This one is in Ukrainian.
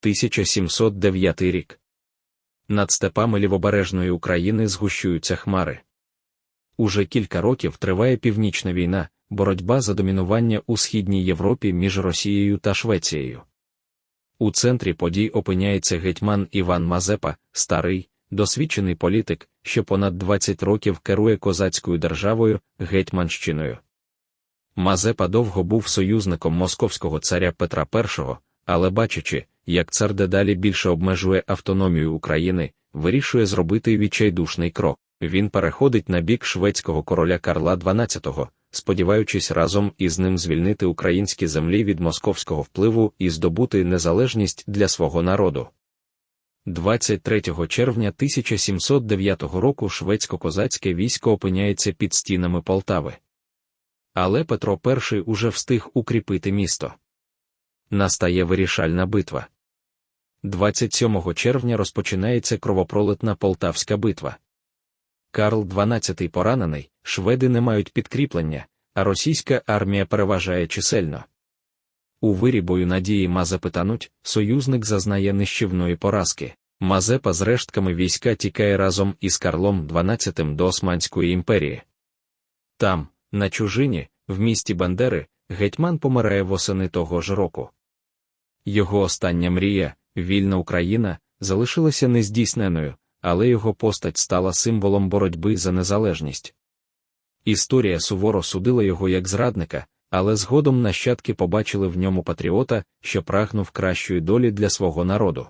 1709 рік. Над степами лівобережної України згущуються хмари. Уже кілька років триває північна війна, боротьба за домінування у східній Європі між Росією та Швецією. У центрі подій опиняється гетьман Іван Мазепа, старий, досвідчений політик, що понад 20 років керує козацькою державою, Гетьманщиною. Мазепа довго був союзником московського царя Петра І, але бачачи, як цар дедалі більше обмежує автономію України, вирішує зробити відчайдушний крок. Він переходить на бік шведського короля Карла XII, сподіваючись разом із ним звільнити українські землі від московського впливу і здобути незалежність для свого народу. 23 червня 1709 року шведсько-козацьке військо опиняється під стінами Полтави. Але Петро І уже встиг укріпити місто. Настає вирішальна битва. 27 червня розпочинається кровопролитна Полтавська битва. Карл XII поранений, шведи не мають підкріплення, а російська армія переважає чисельно. У вирі бою надії Мазепи тануть, союзник зазнає нищівної поразки. Мазепа з рештками війська тікає разом із Карлом XII до Османської імперії. Там, на чужині, в місті Бандери, гетьман помирає восени того ж року. Його остання мрія, вільна Україна, залишилася нездійсненою, але його постать стала символом боротьби за незалежність. Історія суворо судила його як зрадника, але згодом нащадки побачили в ньому патріота, що прагнув кращої долі для свого народу.